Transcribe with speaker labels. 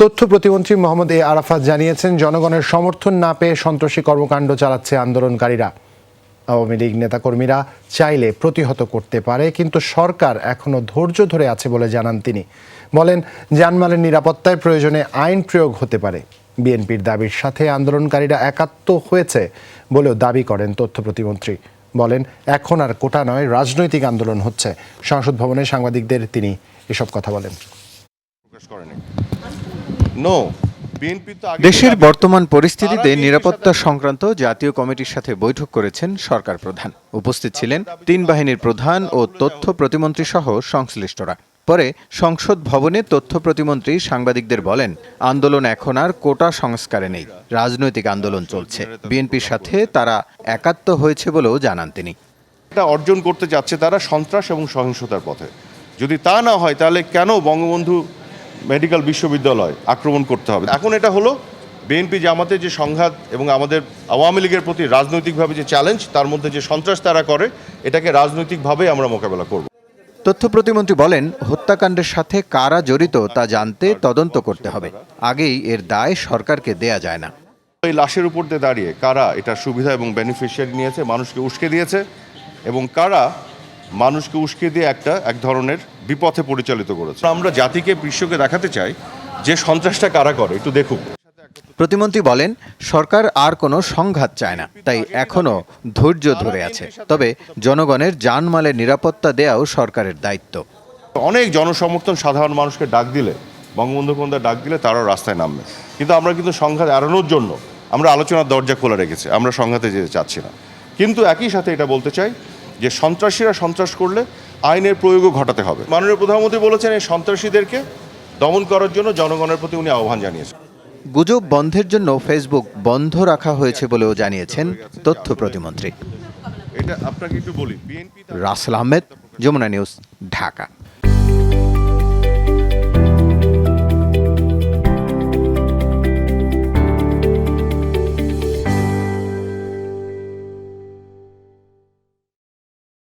Speaker 1: তথ্য প্রতিমন্ত্রী মোহাম্মদ এ আরাফাত জানিয়েছেন, জনগণের সমর্থন না পেয়ে সন্ত্রাসী কর্মকাণ্ড চালাচ্ছে আন্দোলনকারীরা। আওয়ামী লীগ নেতাকর্মীরা চাইলে প্রতিহত করতে পারে, কিন্তু সরকার এখনও ধৈর্য ধরে আছে বলে জানান তিনি। বলেন জানমালের নিরাপত্তায় প্রয়োজনে আইন প্রয়োগ হতে পারে। বিএনপির দাবির সাথে আন্দোলনকারীরা একাত্ম হয়েছে বলেও দাবি করেন তথ্য প্রতিমন্ত্রী। বলেন, এখন আর কোটা নয়, রাজনৈতিক আন্দোলন হচ্ছে। সংসদ ভবনে সাংবাদিকদের তিনি এসব কথা বলেন।
Speaker 2: নো
Speaker 3: দেশের বর্তমান পরিস্থিতিতে নিরাপত্তা সংক্রান্ত জাতীয় কমিটির সাথে বৈঠক করেছেন সরকার প্রধান। উপস্থিত ছিলেন তিন বাহিনীর প্রধান ও তথ্য প্রতিমন্ত্রী সহ সংশ্লিষ্টরা। পরে সংসদ ভবনে তথ্য প্রতিমন্ত্রী সাংবাদিকদের বলেন আন্দোলন এখন আর কোটা সংস্কারে নেই রাজনৈতিক আন্দোলন চলছে। বিএনপির সাথে তারা একাত্ম হয়েছে বলেও জানান তিনি।
Speaker 2: এটা অর্জন করতে যাচ্ছে তারা সন্ত্রাস এবং সহিংসতার পথে। যদি তা না হয় তাহলে কেন বঙ্গবন্ধু মেডিকেল বিশ্ববিদ্যালয় আক্রমণ করতে হবে। এখন এটা হলো বিএনপি জামাতের যে সংঘাত এবং আমাদের আওয়ামী লীগের প্রতি রাজনৈতিকভাবে যে চ্যালেঞ্জ তার মধ্যে যে সন্ত্রাস তারা করে এটাকে রাজনৈতিকভাবে আমরা মোকাবেলা করব।
Speaker 3: তথ্য প্রতিমন্ত্রী বলেন হত্যাকাণ্ডের সাথে কারা জড়িত তা জানতে তদন্ত করতে হবে। আগেই এর দায় সরকারকে দেয়া যায় না।
Speaker 2: এই লাশের উপর দিয়ে দাঁড়িয়ে কারা এটার সুবিধা এবং বেনিফিশিয়ারি নিয়েছে মানুষকে উস্কে দিয়েছে এবং কারা মানুষকে উস্কে দিয়ে একটা এক ধরনের বিপথে পরিচালিত করেছে। আমরা জাতিকে বিশ্বকে দেখাতে চাই যে সন্ত্রাসটা কারা করে। একটু দেখুক
Speaker 3: প্রতিমন্ত্রী বলেন সরকার আর কোনো সংঘাত চায় না তাই এখনও ধৈর্য ধরে আছে। তবে জনগণের জানমালের নিরাপত্তা দেয়াও সরকারের দায়িত্ব।
Speaker 2: অনেক জনসমর্থন সাধারণ মানুষকে ডাক দিলে বঙ্গবন্ধু কন্যা ডাক দিলে তারাও রাস্তায় নামবে। কিন্তু আমরা কিন্তু সংঘাত এড়ানোর জন্য আমরা আলোচনার দরজা খোলা রেখেছি আমরা সংঘাতে যেতে চাচ্ছি না। কিন্তু একই সাথে এটা বলতে চাই যে সন্ত্রাসীরা সন্ত্রাস করলে আইনের প্রয়োগও ঘটাতে হবে। মাননীয় প্রধানমন্ত্রী বলেছেন এই সন্ত্রাসীদেরকে দমন করার জন্য জনগণের প্রতি উনি আহ্বান জানিয়েছেন।
Speaker 3: গুজব বন্ধের জন্য ফেসবুক বন্ধ রাখা হয়েছে বলেও জানিয়েছেন তথ্য প্রতিমন্ত্রী।
Speaker 2: এটা আপনাকে একটু বলি
Speaker 3: রাসেল আহমেদ যমুনা নিউজ ঢাকা।